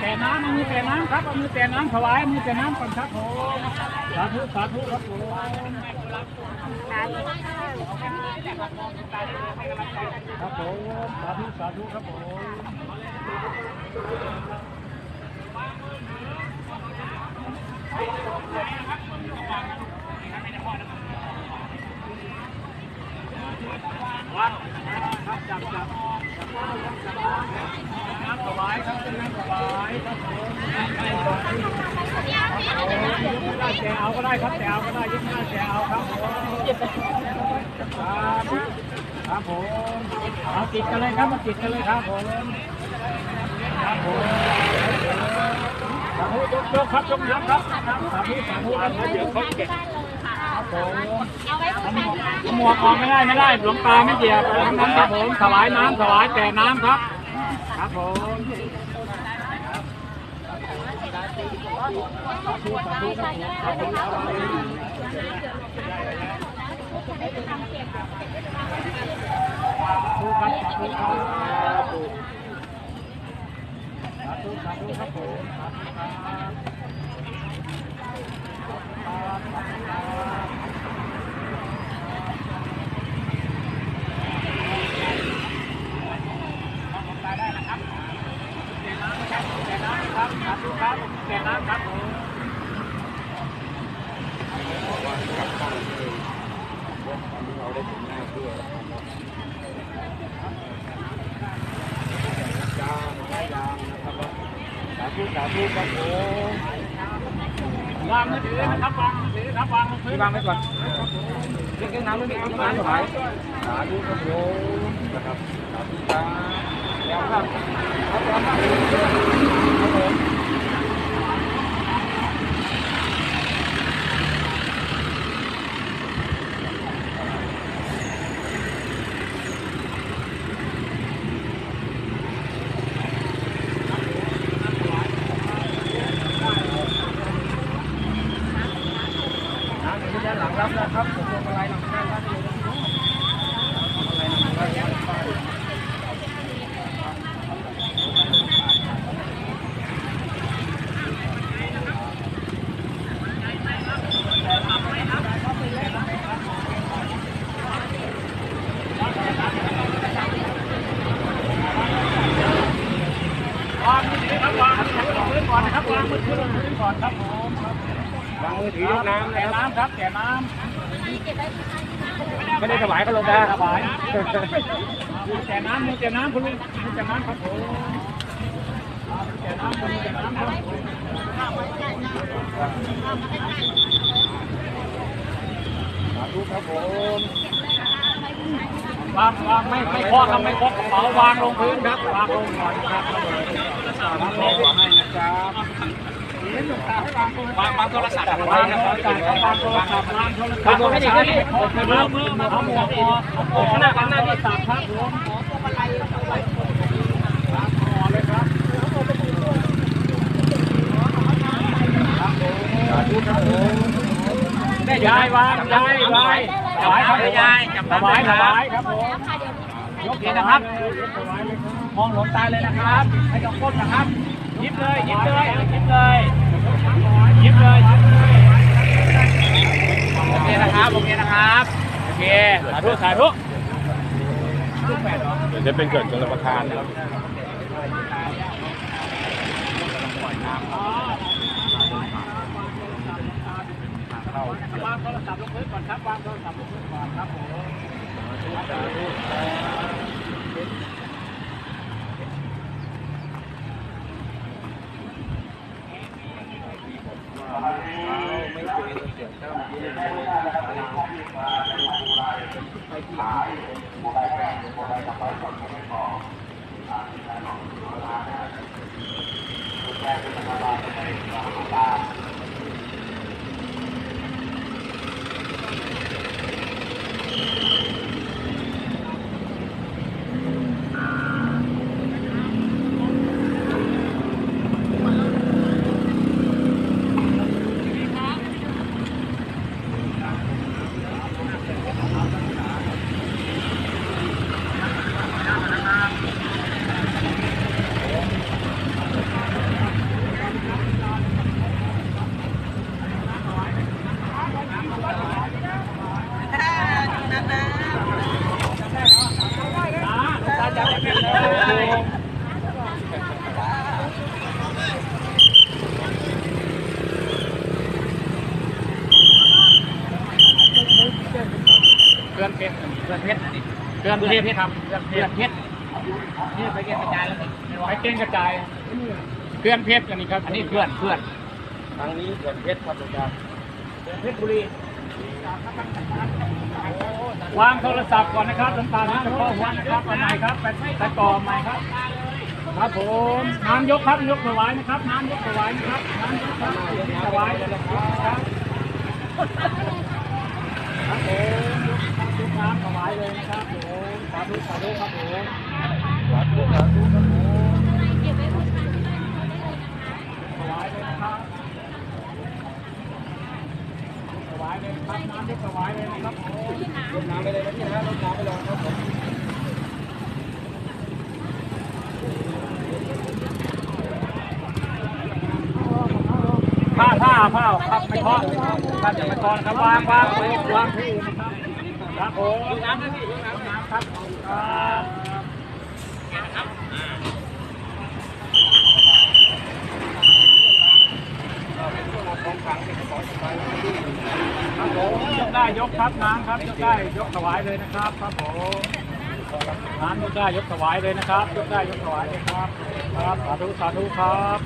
แก่น้ำมือแก่น้ำครับเอามือแตะน้ำถวายมือแตะน้ำก่อนครับผมสาธุสาธุครับผมครับผมสาธุสาธุครับผมวัดครับจับจับ แต่เอาก็ได้ครับแต่เอาก็ได้ยึดหน้าแต่เอาครับผมครับครับผมเอาติดกันเลยครับมาติดกันเลยครับผมครับผมสาธุยกยกครับยกน้ำครับสาธุสาธุครับเดี๋ยวเขาเก็บครับผมหมวกออกไม่ได้ไม่ได้หลวงตาไม่เกี่ยวทั้งนั้นครับผมถวายน้ำถวายแต่น้ำครับ ครับผม ครับ สาธุสาธุครับผมวางมือถือนะครับวางมือถือครับวางมือถือวางไว้ก่อ นเล็กน้ำไม่มีน้ำถวายสาธุครับผมนะครับสาธุครับแล้วครับครับครับผมานหลังรับนะครับผมลงอะไรหลังด้านล่างเลยอะไรหลังด้านล่างวางมือถือครับวางมือถือลงพื้นก่อนนะครับวางมือถือลงพื้นก่อนครับผม วางมือถือยกน้ำแก่น้ำครับแก่น้ำไม่ได้ถวายก็ลงได้ถวายแก่น้ำมือแก่น้ำคุณลุงมือแก่น้ำครับผมแก่น้ำมือแก่น้ำครับสาธุครับผมวางวางไม่ไม่เคาะครับไม่เคาะกระเป๋าวางลงพื้นครับวางลงก่อนครับวางลงก่อนให้นะครับ วางวางโทรศัพท์วางโทรศัพท์วางโทรศัพท์วางโทรศัพท์วางโทรศัพท์มือมือมาเอาหมวกออกเอาหมวกหน้ากันหน้าที่สับครับผมได้ยายวางยายวางถวายครับยายถวายถวายครับผมยกเยนะครับ มองหลวงตาเลยนะครับไม่ต้องก้มนะครับยิ้มเลยยิ้มเลยยิ้มเลย ยิ้มเลยยิ้มเลยโอเคนะครับโอเคนะครับโอเคสาธุสาธุเดี๋ยวจะเป็นเกิดชนประทานนะครับวางโทรศัพท์ลงพื้นก่อนครับวางโทรศัพท์ ไปที่ เพื่อนเพชรอันนี้เกลือนเทพทำเกลือนเพเพื่อชนรเพชรนี่ไปเก็บกระจายแล้วนี่ไปเก่งกระจายเกลือนเพชรอันนี้ครับ อันนี้เพื่อนเพื่อนทางนี้เขื่อนเพชรครับอาจารย์เพชรบุรีวางโทรศัพท์ก่อนนะครับหลวงตาที่จะข้อวัดนะครับเอาใหม่ครับไปไปต่อใหม่ครับ ครับผมน้ำยกครับยกถวายนะครับน้ำยกถวายนะครับน้ำยกครับถวายเลยนะครับครับผมยกน้ำถวายเลยนะครับผมสาธุสาธุครับผมสาธุสาธุครับผมถวายเลยนะครับถ วายเลยนะครับน้ำยกถวายเลยนะครับลดน้ำไปเลยนะพี่นะรดน้ำไปเลยครับผมผ้าผ้าผ้าครับไม่ทอดครับจะไม่ทอดครับวางวางวางวางที่ครับผมน้ำนะพี่น้ำน้ำครับครับครับผม ยกได้ยกครับน้ำครับยกได้ยกถวายเลยนะครับครับผมน้ำยกได้ยกถวายเลยนะครับ ยกได้ยกถวายเลยครับ ครับสาธุสาธุครับ